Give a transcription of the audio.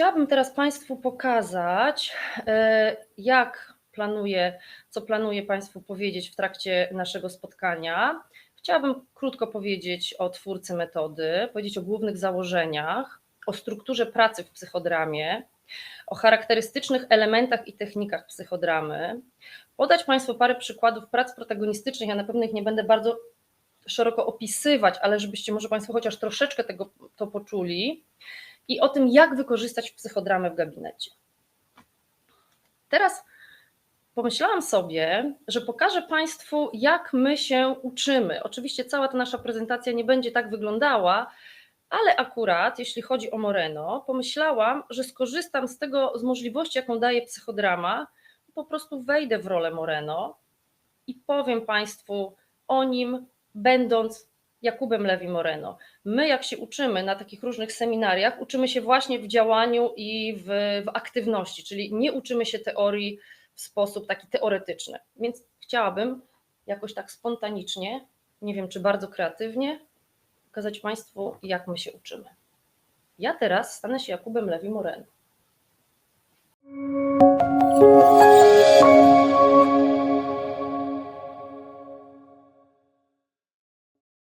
chciałabym teraz Państwu pokazać, e, jak planuję, co planuję Państwu powiedzieć w trakcie naszego spotkania. Chciałabym krótko powiedzieć o twórcy metody, powiedzieć o głównych założeniach, o strukturze pracy w psychodramie, o charakterystycznych elementach i technikach psychodramy, podać Państwu parę przykładów prac protagonistycznych. Ja na pewno ich nie będę bardzo szeroko opisywać, ale żebyście może Państwo chociaż troszeczkę tego to poczuli i o tym, jak wykorzystać psychodramę w gabinecie. Teraz pomyślałam sobie, że pokażę Państwu, jak my się uczymy. Oczywiście cała ta nasza prezentacja nie będzie tak wyglądała, ale akurat jeśli chodzi o Moreno, pomyślałam, że skorzystam z tego, z możliwości, jaką daje psychodrama, po prostu wejdę w rolę Moreno i powiem Państwu o nim, będąc Jakubem Lewi Moreno. My, jak się uczymy na takich różnych seminariach, uczymy się właśnie w działaniu i w, w aktywności, czyli nie uczymy się teorii w sposób taki teoretyczny. Więc chciałabym jakoś tak spontanicznie, nie wiem czy bardzo kreatywnie, pokazać Państwu, jak my się uczymy. Ja teraz stanę się Jakubem Lewi Moreno.